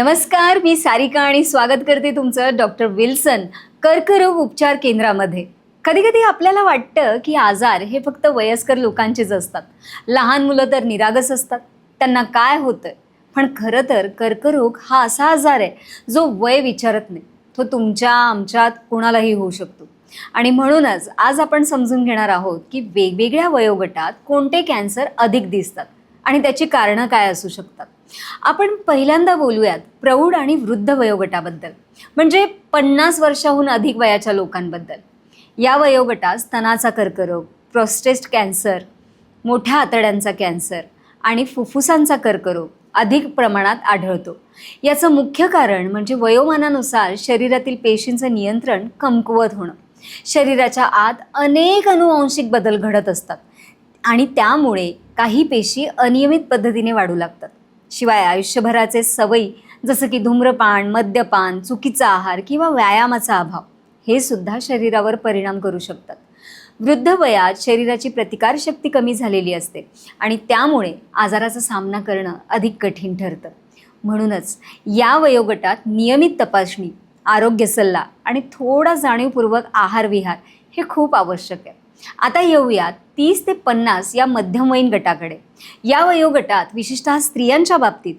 नमस्कार मी सारिका आणि स्वागत करते तुमचं डॉक्टर विल्सन कर्करोग उपचार केंद्रामध्ये. कधी कधी आपल्याला वाटतं की आजार हे फक्त वयस्कर लोकांचेच असतात. लहान मुलं तर निरागस असतात. त्यांना काय होतं पण खरं तर कर्करोग हा असा आजार आहे जो वय विचारत नाही. तो तुमच्या आमच्यात कोणालाही होऊ शकतो. आणि म्हणूनच आज आपण समजून घेणार आहोत की वेगवेगळ्या वयोगटात कोणते कॅन्सर अधिक दिसतात आणि त्याची कारणं काय असू शकतात. आपण पहिल्यांदा बोलूयात प्रौढ आणि वृद्ध वयोगटाबद्दल. म्हणजे पन्नास वर्षाहून अधिक वयाच्या लोकांबद्दल. या वयोगटात स्तनाचा कर्करोग प्रोस्टेस्ट कॅन्सर मोठ्या आतड्यांचा कॅन्सर आणि फुफ्फुसांचा कर्करोग अधिक प्रमाणात आढळतो. याचं मुख्य कारण म्हणजे वयोमानानुसार शरीरातील पेशींचं नियंत्रण कमकुवत होणं. शरीराच्या आत अनेक अनुवांशिक बदल घडत असतात आणि त्यामुळे काही पेशी अनियमित पद्धतीने वाढू लागतात. शिवाय आयुष्यभराचे सवयी जसं की धूम्रपान मद्यपान चुकीचा आहार किंवा व्यायामाचा अभाव हे सुद्धा शरीरावर परिणाम करू शकतात. वृद्ध वयात शरीराची प्रतिकारशक्ती कमी झालेली असते आणि त्यामुळे आजाराचा सामना करणं अधिक कठीण ठरतं. म्हणूनच या वयोगटात नियमित तपासणी आरोग्य सल्ला आणि थोडा जाणीवपूर्वक आहारविहार हे खूप आवश्यक आहे. आता येऊयात तीस ते पन्नास या मध्यमवयीन गटाकडे. या वयोगटात विशेषतः स्त्रियांच्या बाबतीत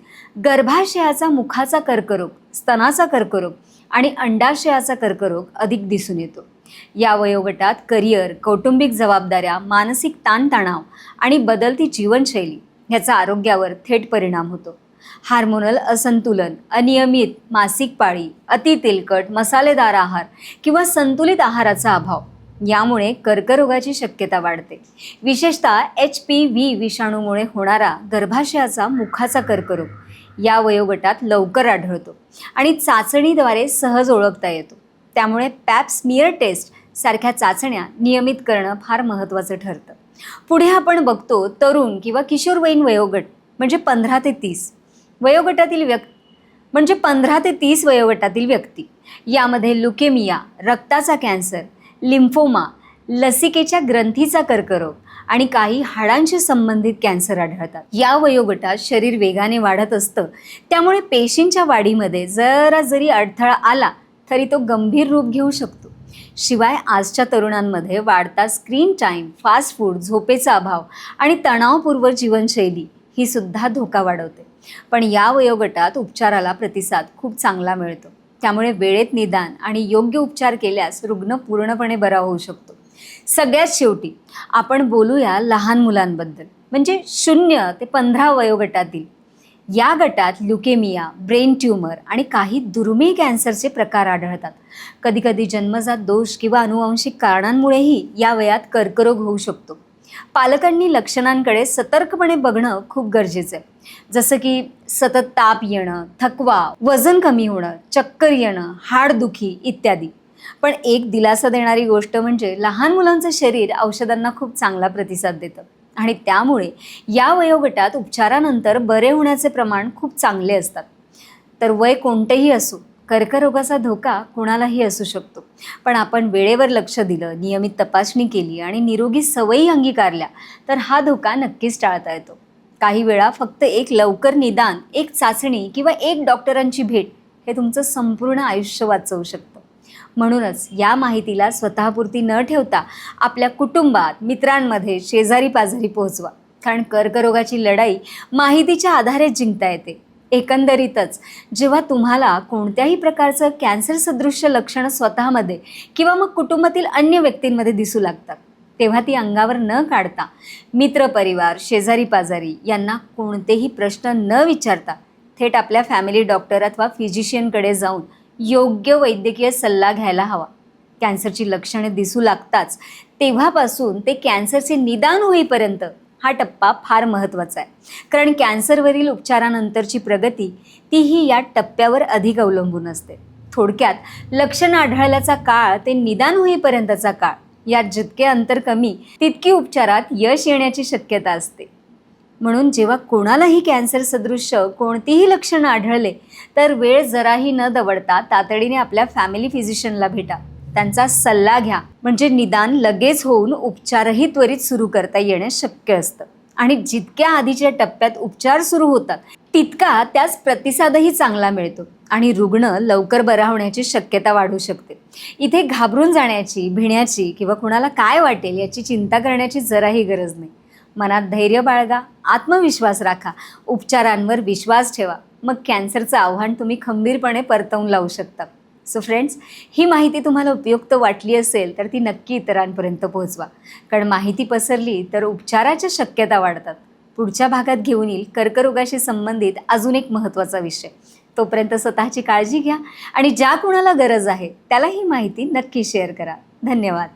गर्भाशयाचा मुखाचा कर्करोग स्तनाचा कर्करोग आणि अंडाशयाचा कर्करोग अधिक दिसून येतो. या वयोगटात करिअर कौटुंबिक जबाबदाऱ्या मानसिक ताणतणाव आणि बदलती जीवनशैली ह्याचा आरोग्यावर थेट परिणाम होतो. हार्मोनल असंतुलन अनियमित मासिक पाळी अति तेलकट मसालेदार आहार किंवा संतुलित आहाराचा अभाव यामुळे कर्करोगाची शक्यता वाढते. विशेषतः एच पी व्ही विषाणूमुळे होणारा गर्भाशयाचा मुखाचा कर्करोग. या वयोगटात लवकर आढळतो आणि चाचणीद्वारे सहज ओळखता येतो. त्यामुळे पॅप टेस्ट सारख्या चाचण्या नियमित करणं फार महत्त्वाचं ठरतं. पुढे आपण बघतो तरुण किंवा किशोरवयीन वयोगट म्हणजे पंधरा ते तीस. वयोगटातील व्यक् म्हणजे पंधरा ते तीस वयोगटातील व्यक्ती. यामध्ये लुकेमिया रक्ताचा कॅन्सर लिम्फोमा लसिकेच्या ग्रंथीचा कर्करोग आणि काही हाडांशी संबंधित कॅन्सर आढळतात. या वयोगटात शरीर वेगाने वाढत असतं. त्यामुळे पेशींच्या वाढीमध्ये जरा जरी अडथळा आला तरी तो गंभीर रूप घेऊ शकतो. शिवाय आजच्या तरुणांमध्ये वाढता स्क्रीन टाईम फास्ट फूड झोपेचा अभाव आणि तणावपूर्व जीवनशैली ही सुद्धा धोका वाढवते. पण या वयोगटात उपचाराला प्रतिसाद खूप चांगला मिळतो. त्यामुळे वेळेत निदान आणि योग्य उपचार केल्यास रुग्ण पूर्णपणे बरा होऊ शकतो. सगळ्यात शेवटी आपण बोलूया लहान मुलांबद्दल. म्हणजे शून्य ते पंधरा वयोगटातील. या गटात ल्युकेमिया ब्रेन ट्यूमर आणि काही दुर्मिळ कॅन्सरचे प्रकार आढळतात. कधीकधी जन्मजात दोष किंवा अनुवांशिक कारणांमुळेही या वयात कर्करोग होऊ शकतो. पालकांनी लक्षणांकडे सतर्कपणे बघणं खूप गरजेचं आहे. जसं की सतत ताप येणं थकवा वजन कमी होणं चक्कर येणं हाडदुखी इत्यादी. पण एक दिलासा देणारी गोष्ट म्हणजे लहान मुलांचं शरीर औषधांना खूप चांगला प्रतिसाद देतं. आणि त्यामुळे या वयोगटात उपचारानंतर बरे होण्याचे प्रमाण खूप चांगले असतात. तर वय कोणतेही असो कर्करोगाचा धोका कुणालाही असू शकतो. पण आपण वेळेवर लक्ष दिलं नियमित तपासणी केली आणि निरोगी सवयी अंगीकारल्या तर हा धोका नक्कीच टाळता येतो. काही वेळा फक्त एक लवकर निदान एक चाचणी किंवा एक डॉक्टरांची भेट हे तुमचं संपूर्ण आयुष्य वाचवू शकतं. म्हणूनच या माहितीला स्वतःपुरती न ठेवता आपल्या कुटुंबात मित्रांमध्ये शेजारी पाजारी पोहोचवा. कारण कर्करोगाची लढाई माहितीच्या आधारे जिंकता येते. एकंदरीतच. जेव्हा तुम्हाला कोणत्याही प्रकारचं कॅन्सर सदृश्य लक्षणं स्वतःमध्ये किंवा मग कुटुंबातील अन्य व्यक्तींमध्ये दिसू लागतात तेव्हा ती अंगावर न काढता मित्रपरिवार शेजारी पाजारी यांना कोणतेही प्रश्न न विचारता थेट आपल्या फॅमिली डॉक्टर अथवा फिजिशियनकडे जाऊन योग्य वैद्यकीय सल्ला घ्यायला हवा. कॅन्सरची लक्षणे दिसू लागताच तेव्हापासून ते कॅन्सरचे निदान होईपर्यंत हा टप्पा फार महत्त्वाचा आहे. कारण कॅन्सरवरील उपचारानंतरची प्रगती तीही या टप्प्यावर अधिक अवलंबून असते. थोडक्यात लक्षण आढळल्याचा काळ ते निदान होईपर्यंतचा काळ. यात जितके अंतर कमी तितकी उपचारात यश येण्याची शक्यता असते. म्हणून जेव्हा कोणालाही कॅन्सर सदृश्य कोणतीही लक्षणं आढळले तर वेळ जराही न दवडता तातडीने आपल्या फॅमिली फिजिशियनला भेटा. त्यांचा सल्ला घ्या. म्हणजे निदान लगेच होऊन उपचारही त्वरित सुरू करता येणे शक्य असतं. आणि जितक्या आधीच्या टप्प्यात उपचार सुरू होतात तितका त्यास प्रतिसादही चांगला मिळतो. आणि रुग्ण लवकर बरा होण्याची शक्यता वाढू शकते. इथे घाबरून जाण्याची भिण्याची किंवा कुणाला काय वाटेल याची चिंता करण्याची जराही गरज नाही. मनात धैर्य बाळगा आत्मविश्वास राखा उपचारांवर विश्वास ठेवा. मग कॅन्सरचं आव्हान तुम्ही खंबीरपणे परतवून लावू शकता. सो फ्रेंड्स ही माहिती तुम्हाला उपयुक्त वाटली असेल तर ती नक्की इतरांपर्यंत पोहोचवा. कारण माहिती पसरली तर उपचाराच्या शक्यता वाढतात. पुढच्या भागात घेऊन येईल कर्करोगाशी संबंधित अजून एक महत्त्वाचा विषय. तोपर्यंत स्वतःची काळजी घ्या आणि ज्या कुणाला गरज आहे त्याला ही माहिती नक्की शेअर करा. धन्यवाद.